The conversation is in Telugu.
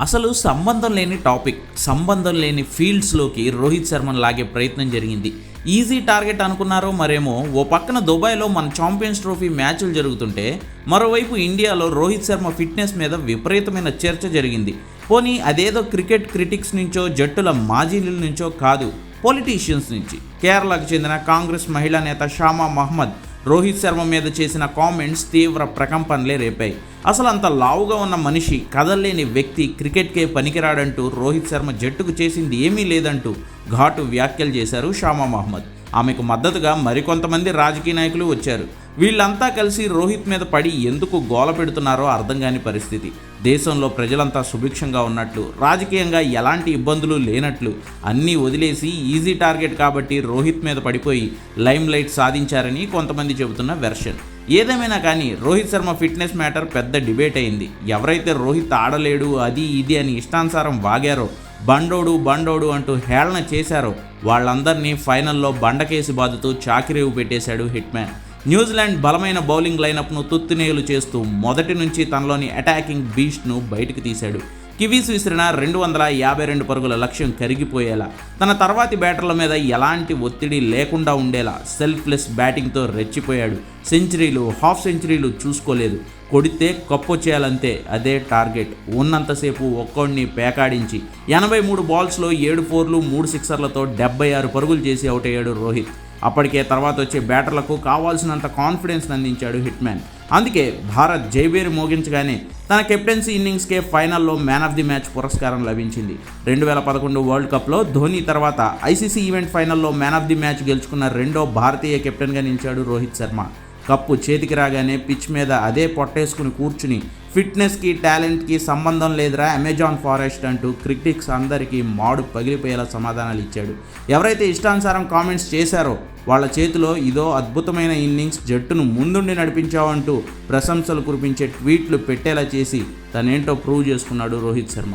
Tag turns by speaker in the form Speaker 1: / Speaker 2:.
Speaker 1: అసలు సంబంధం లేని టాపిక్ సంబంధం లేని ఫీల్డ్స్లోకి రోహిత్ శర్మను లాగే ప్రయత్నం జరిగింది. ఈజీ టార్గెట్ అనుకున్నారో మరేమో ఓ పక్కన దుబాయ్లో మన ఛాంపియన్స్ ట్రోఫీ మ్యాచ్లు జరుగుతుంటే మరోవైపు ఇండియాలో రోహిత్ శర్మ ఫిట్నెస్ మీద విపరీతమైన చర్చ జరిగింది. పోనీ అదేదో క్రికెట్ క్రిటిక్స్ నుంచో జట్టుల మాజీల నుంచో కాదు పొలిటీషియన్స్ నుంచి. కేరళకు చెందిన కాంగ్రెస్ మహిళా నేత షామా మహమ్మద్ రోహిత్ శర్మ మీద చేసిన కామెంట్స్ తీవ్ర ప్రకంపనలే రేపాయి. అసలు అంత లావుగా ఉన్న మనిషి కదల్లేని వ్యక్తి క్రికెట్కే పనికిరాడంటూ రోహిత్ శర్మ జట్టుకు చేసింది ఏమీ లేదంటూ ఘాటు వ్యాఖ్యలు చేశారు షామా మహమ్మద్ ఆమెకు మద్దతుగా మరికొంతమంది రాజకీయ నాయకులు వచ్చారు. వీళ్ళంతా కలిసి రోహిత్ మీద పడి ఎందుకు గోల పెడుతున్నారో అర్థం కాని పరిస్థితి. దేశంలో ప్రజలంతా సుభిక్షంగా ఉన్నట్లు రాజకీయంగా ఎలాంటి ఇబ్బందులు లేనట్లు అన్నీ వదిలేసి ఈజీ టార్గెట్ కాబట్టి రోహిత్ మీద పడిపోయి లైమ్ లైట్ సాధించారని కొంతమంది చెబుతున్న వెర్షన్. ఏదేమైనా కానీ రోహిత్ శర్మ ఫిట్నెస్ మ్యాటర్ పెద్ద డిబేట్ అయింది. ఎవరైతే రోహిత్ ఆడలేడు అది ఇది అని ఇష్టానుసారం వాగారో బండోడు బండోడు అంటూ హేళన చేశారో వాళ్ళందరినీ ఫైనల్లో బండకేసి బాదుతూ చాకిరేవు పెట్టేశాడు హిట్ మ్యాన్ న్యూజిలాండ్ బలమైన బౌలింగ్ లైనప్ను తుత్తినేయులు చేస్తూ మొదటి నుంచి తనలోని అటాకింగ్ బీస్ట్ను బయటకు తీశాడు. కివీస్ విసిరిన రెండు వందల యాభై రెండు పరుగుల లక్ష్యం కరిగిపోయేలా తన తర్వాతి బ్యాటర్ల మీద ఎలాంటి ఒత్తిడి లేకుండా ఉండేలా సెల్ఫ్లెస్ బ్యాటింగ్తో రెచ్చిపోయాడు. సెంచరీలు హాఫ్ సెంచరీలు చూసుకోలేదు. కొడితే కప్పొచ్చేయాలంతే అదే టార్గెట్. ఉన్నంతసేపు ఒక్కోడిని పేకాడించి ఎనభై మూడు బాల్స్లో ఏడు ఫోర్లు మూడు సిక్సర్లతో డెబ్బై ఆరు పరుగులు చేసి అవుట్ అయ్యాడు రోహిత్. అప్పటికే తర్వాత వచ్చే బ్యాటర్లకు కావాల్సినంత కాన్ఫిడెన్స్ అందించాడు హిట్ మ్యాన్ అందుకే భారత్ జైబేరి మోగించగానే తన కెప్టెన్సీ ఇన్నింగ్స్కే ఫైనల్లో మ్యాన్ ఆఫ్ ది మ్యాచ్ పురస్కారం లభించింది. రెండు వేల పదకొండు వరల్డ్ కప్లో ధోని తర్వాత ఐసీసీ ఈవెంట్ ఫైనల్లో మ్యాన్ ఆఫ్ ది మ్యాచ్ గెలుచుకున్న రెండో భారతీయ కెప్టెన్గా నిలిచాడు రోహిత్ శర్మ. కప్పు చేతికి రాగానే పిచ్ మీద అదే పొట్టేసుకుని కూర్చుని ఫిట్నెస్కి టాలెంట్కి సంబంధం లేదురా అమెజాన్ ఫారెస్ట్ అంటూ క్రిటిక్స్ అందరికీ మాడు పగిలిపోయేలా సమాధానాలు ఇచ్చాడు. ఎవరైతే ఇష్టానుసారం కామెంట్స్ చేశారో వాళ్ళ చేతిలో ఇదో అద్భుతమైన ఇన్నింగ్స్ జట్టును ముందుండి నడిపించావంటూ ప్రశంసలు కురిపించే ట్వీట్లు పెట్టేలా చేసి తనేంటో ప్రూవ్ చేసుకున్నాడు రోహిత్ శర్మ.